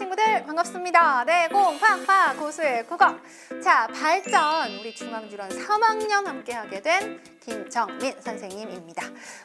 친구들 반갑습니다. 네, 공팡파 고수의 국어. 자, 발전 우리 중앙주런 3학년 함께 하게 된 김정민 선생님입니다.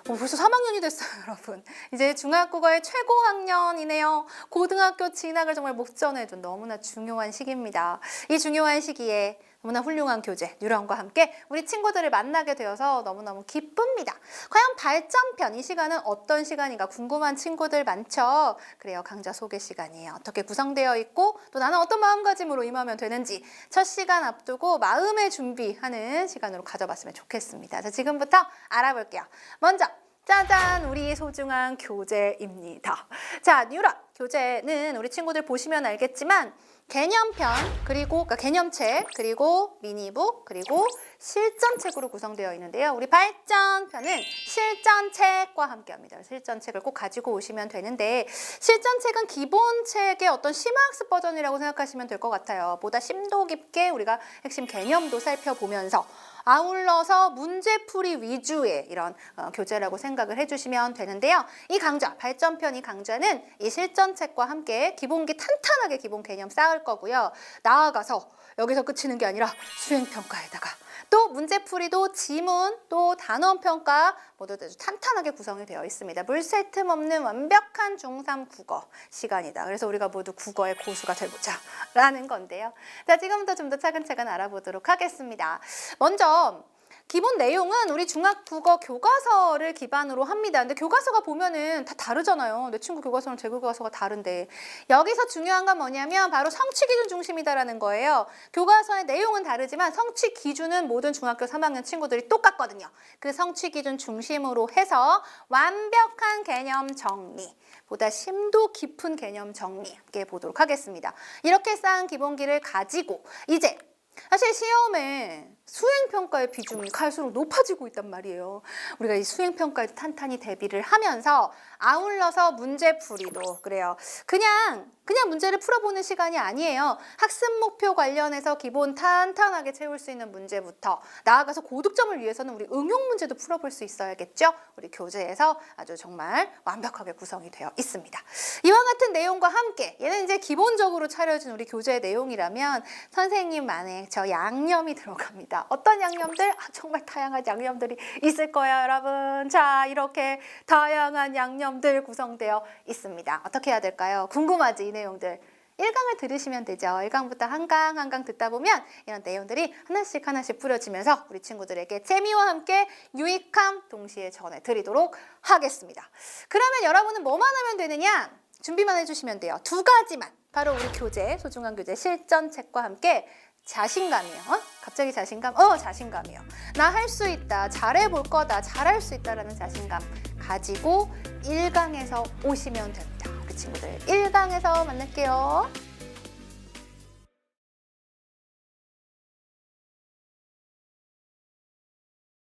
오, 벌써 3학년이 됐어요, 여러분. 이제 중학국어의 최고 학년이네요. 고등학교 진학을 정말 목전에 둔 너무나 중요한 시기입니다. 이 중요한 시기에 너무나 훌륭한 교재 뉴런과 함께 우리 친구들을 만나게 되어서 너무너무 기쁩니다. 과연 발전편 이 시간은 어떤 시간인가 궁금한 친구들 많죠? 그래요. 강좌 소개 시간이에요. 어떻게 구성되어 있고 또 나는 어떤 마음가짐으로 임하면 되는지 첫 시간 앞두고 마음의 준비하는 시간으로 가져봤으면 좋겠습니다. 자, 지금부터 알아볼게요. 먼저 짜잔 우리 소중한 교재입니다. 자, 뉴런 교재는 우리 친구들 보시면 알겠지만 개념편 그리고 그러니까 개념책 그리고 미니북 그리고 실전책으로 구성되어 있는데요. 우리 발전편은 실전책과 함께합니다. 실전책을 꼭 가지고 오시면 되는데 실전책은 기본책의 어떤 심화학습 버전이라고 생각하시면 될 것 같아요. 보다 심도 깊게 우리가 핵심 개념도 살펴보면서 아울러서 문제풀이 위주의 이런 어, 교재라고 생각을 해주시면 되는데요. 이 강좌, 발전편 이 강좌는 이 실전책과 함께 기본기 탄탄하게 기본 개념 쌓을 거고요. 나아가서 여기서 끝이는 게 아니라 수행평가에다가 또 문제풀이도 지문 또 단원 평가 모두 아주 탄탄하게 구성이 되어 있습니다. 물새 틈 없는 완벽한 중3 국어 시간이다. 그래서 우리가 모두 국어의 고수가 되보자 라는 건데요. 자, 지금부터 좀 더 차근차근 알아보도록 하겠습니다. 먼저 기본 내용은 우리 중학 국어 교과서를 기반으로 합니다. 근데 교과서가 보면은 다 다르잖아요. 내 친구 교과서는 제 교과서가 다른데 여기서 중요한 건 뭐냐면 바로 성취 기준 중심이다라는 거예요. 교과서의 내용은 다르지만 성취 기준은 모든 중학교 3학년 친구들이 똑같거든요. 그 성취 기준 중심으로 해서 완벽한 개념 정리 보다 심도 깊은 개념 정리 함께 보도록 하겠습니다. 이렇게 쌓은 기본기를 가지고 이제 사실 시험에 수행평가의 비중이 갈수록 높아지고 있단 말이에요. 우리가 이 수행평가에 탄탄히 대비를 하면서 아울러서 문제풀이도 그래요. 그냥 그냥 문제를 풀어보는 시간이 아니에요. 학습 목표 관련해서 기본 탄탄하게 채울 수 있는 문제부터 나아가서 고득점을 위해서는 우리 응용 문제도 풀어볼 수 있어야겠죠. 우리 교재에서 아주 정말 완벽하게 구성이 되어 있습니다. 이와 같은 내용과 함께 얘는 이제 기본적으로 차려진 우리 교재의 내용이라면 선생님만의 저 양념이 들어갑니다. 어떤 양념들? 아, 정말 다양한 양념들이 있을 거예요, 여러분. 자, 이렇게 다양한 양념들 구성되어 있습니다. 어떻게 해야 될까요? 궁금하지, 이 내용들. 1강을 들으시면 되죠. 1강부터 한강 한강 듣다 보면 이런 내용들이 하나씩 하나씩 뿌려지면서 우리 친구들에게 재미와 함께 유익함 동시에 전해드리도록 하겠습니다. 그러면 여러분은 뭐만 하면 되느냐? 준비만 해주시면 돼요. 두 가지만. 바로 우리 교재, 소중한 교재 실전책과 함께 자신감이요. 어? 갑자기 자신감? 어, 자신감이요. 나 할 수 있다. 잘해볼 거다. 잘할 수 있다라는 자신감 가지고 1강에서 오시면 됩니다. 친구들 1강에서 만날게요.